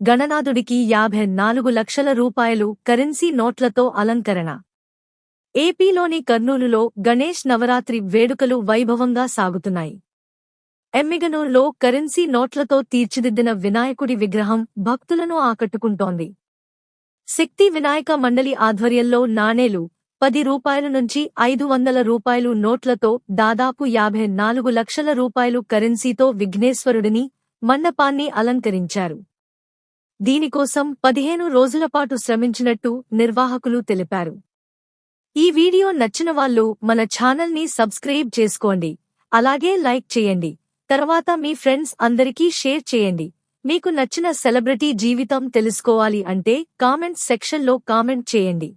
గణనాథుడికి యాభై నాలుగు లక్షల రూపాయలు కరెన్సీ నోట్లతో అలంకరణ. ఏపీలోని కర్నూలులో గణేష్ నవరాత్రి వేడుకలు వైభవంగా సాగుతున్నాయి. ఎమ్మిగనూరులో కరెన్సీ నోట్లతో తీర్చిదిద్దిన వినాయకుడి విగ్రహం భక్తులను ఆకట్టుకుంటోంది. శక్తి వినాయక మండలి ఆధ్వర్యంలో నాణేలు పది రూపాయల నుంచి ఐదు వందల రూపాయలు నోట్లతో దాదాపు యాభై నాలుగు లక్షల రూపాయలు కరెన్సీతో విఘ్నేశ్వరుడిని మండపాన్ని అలంకరించారు. దీనికోసం పదిహేను రోజులపాటు శ్రమించినట్టు నిర్వాహకులు తెలిపారు. ఈ వీడియో నచ్చిన వాళ్ళు మన ఛానల్ని సబ్స్క్రైబ్ చేసుకోండి. అలాగే లైక్ చేయండి. తర్వాత మీ ఫ్రెండ్స్ అందరికీ షేర్ చేయండి. మీకు నచ్చిన సెలబ్రిటీ జీవితం తెలుసుకోవాలి అంటే కామెంట్ సెక్షన్లో కామెంట్ చేయండి.